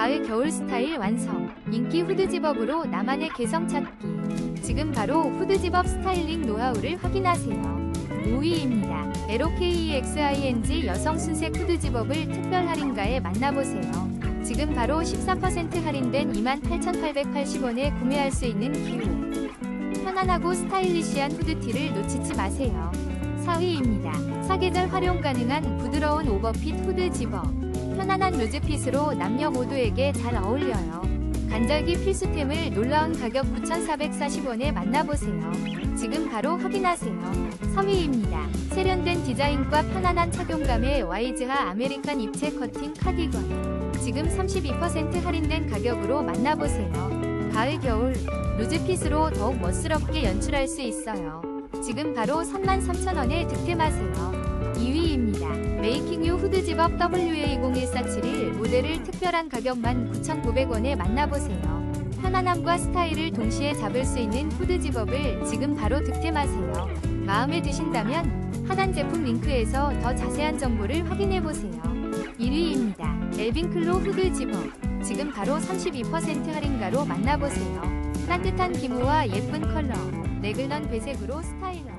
가을 겨울 스타일 완성. 인기 후드 집업으로 나만의 개성 찾기. 지금 바로 후드 집업 스타일링 노하우를 확인하세요. 5위입니다. LOKEXING 여성 순색 후드 집업을 특별 할인가에 만나보세요. 지금 바로 13% 할인된 28,880원에 구매할 수 있는 기회. 편안하고 스타일리시한 후드티를 놓치지 마세요. 4위입니다. 사계절 활용 가능한 부드러운 오버핏 후드 집업. 편안한 루즈핏으로 남녀 모두에게 잘 어울려요. 간절기 필수템을 놀라운 가격 9,440원에 만나보세요. 지금 바로 확인하세요. 3위입니다. 세련된 디자인과 편안한 착용감의 와이즈하 아메리칸 입체 커팅 카디건. 지금 32% 할인된 가격으로 만나보세요. 가을 겨울 루즈핏으로 더욱 멋스럽게 연출할 수 있어요. 지금 바로 33,000원에 득템하세요. 2위입니다. 메이킹 유 후드 집업 WA01471 모델을 특별한 가격 19,900원에 만나보세요. 편안함과 스타일을 동시에 잡을 수 있는 후드 집업을 지금 바로 득템하세요. 마음에 드신다면 하단 제품 링크에서 더 자세한 정보를 확인해보세요. 1위입니다. 엘빈클로 후드 집업. 지금 바로 32% 할인가로 만나보세요. 따뜻한 기모와 예쁜 컬러, 레글넌 배색으로 스타일러.